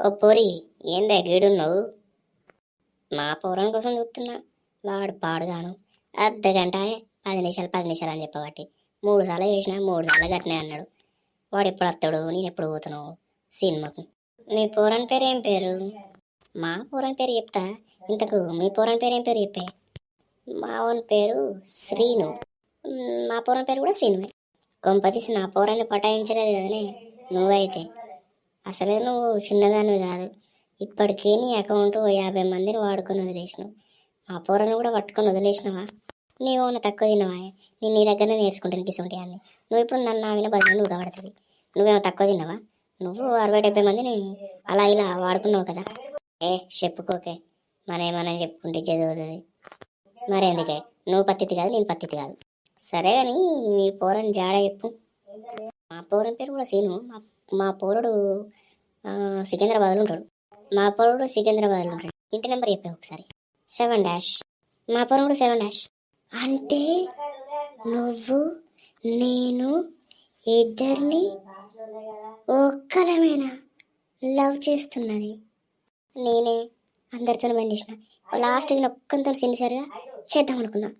ఓ పోరి ఏందా గీడున్నావు? మా పూర్వం కోసం చూస్తున్నా. వాడు పాడుగాను. అర్ధ గంట పది నిమిషాలు పది నిమిషాలు అని చెప్పబట్టి. మూడు సార్లు చేసిన మూడు సార్లు గట్టినే అన్నాడు. వాడు ఎప్పుడు వస్తాడు? నేను ఎప్పుడు పోతాను? సినిమాకు. మీ పూరన్ పేరు ఏం పేరు? మా పూరన్ పేరు చెప్తా. ఇంతకు మీ పూరన్ పేరు ఏం పేరు చెప్పే? మా ఓన్ పేరు శ్రీను. మా పూరన్ పేరు కూడా శ్రీనువే. కొంపతీసి నా పూరాన్ని పటాయించలేదు కదనే నువ్వైతే. అసలే నువ్వు చిన్నదానివి కాదు. ఇప్పటికే నీ అకౌంట్ యాభై మందిని వాడుకొని వదిలేసినావు. మా పూరను కూడా పట్టుకొని వదిలేసినావా? నీవేమన్నా తక్కువ తిన్నావా నేను నీ దగ్గరనే నేర్చుకుంటాను కిసుంటి అన్ని నువ్వు ఇప్పుడు నన్ను ఆవిన బదులు నువ్వు కాబడుతుంది నువ్వేమో తక్కువ తిన్నావా? నువ్వు అరవై డెబ్బై మందిని అలా ఇలా వాడుకున్నావు కదా. ఏ చెప్పుకోకే. మరేమన్నా చెప్పుకుంటే చదువుతుంది మరి ఎందుకే నువ్వు పత్తితి కాదు నేను పత్తితి కాదు. సరే కానీ మీ పోరని జాడ చెప్పు. మా పౌరుని పేరు కూడా సీను. మా మా పౌరుడు సికింద్రాబాద్లో ఉంటాడు. మా పౌరుడు సికింద్రాబాద్లో ఉంటాడు. ఇంటి నెంబర్ చెప్పావు ఒకసారి. Seven dash. మా పౌరుడు సెవెన్ డాష్. అంటే నువ్వు నేను ఇద్దరిని ఒక్కలమేనా లవ్ చేస్తున్నది? నేనే అందరితో బండి చేసిన. లాస్ట్ నేను ఒక్కంతో సిన్సియర్గా చేద్దాం అనుకున్నా.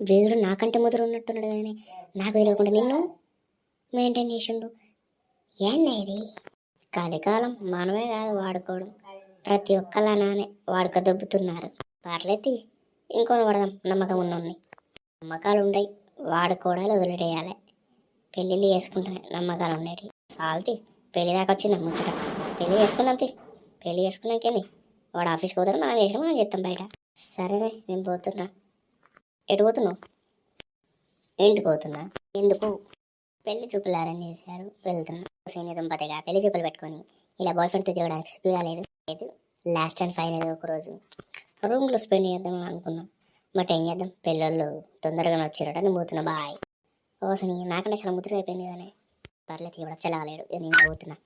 వీడు నాకంటే ముదురు ఉన్నట్టున్నాడు కానీ నాకు తెలియకుండా నిన్ను మెయింటైన్ చేసిండు ఏంది ఇది? కలికాలం మనమే కాదు వాడుకోవడం. ప్రతి ఒక్కలానే నానే వాడుక దొబ్బుతున్నారు. పర్లేదు ఇంకొని పడదాం నమ్మకం ఉన్నోన్ని. నమ్మకాలు ఉండయి వాడుకోవడాలు వదిలేయాలి. పెళ్ళిళ్ళు చేసుకుంటానే నమ్మకాలు ఉండేవి సాల్తి పెళ్ళి దాకా వచ్చింది ముచ్చట. పెళ్ళి చేసుకుందాం పెళ్ళి చేసుకున్నాకేంది వాడు ఆఫీస్కి పోతాడు మనం చేసిన మనం చేస్తాం బయట. సరేనే నేను పోతున్నా. ఎటు పోతున్నావు? ఇంటికి పోతున్నా? ఎందుకు? పెళ్ళి చూపులు అరేంజ్ చేశారు. వెళ్తున్నా. సీనియర్ దంపతిగా పెళ్ళి చూపులు పెట్టుకొని ఇలా బాయ్ ఫ్రెండ్తో తిరగడానికి సిగ్గుగా లేదు. లేదు. లాస్ట్ అండ్ ఫైనల్ ఒక రోజు. రూమ్లో స్పెండ్ చేద్దాం అనుకున్నాం. బట్ ఏం చేద్దాం? పిల్లలు తొందరగానే వచ్చారట. నేను పోతున్నా. బాయ్ ఓసని నాకంటే చాలా ముద్ర అయిపోయింది కానీ పర్లేదు ఇవ్వడం చల్లగలేడు నేను పోతున్నా.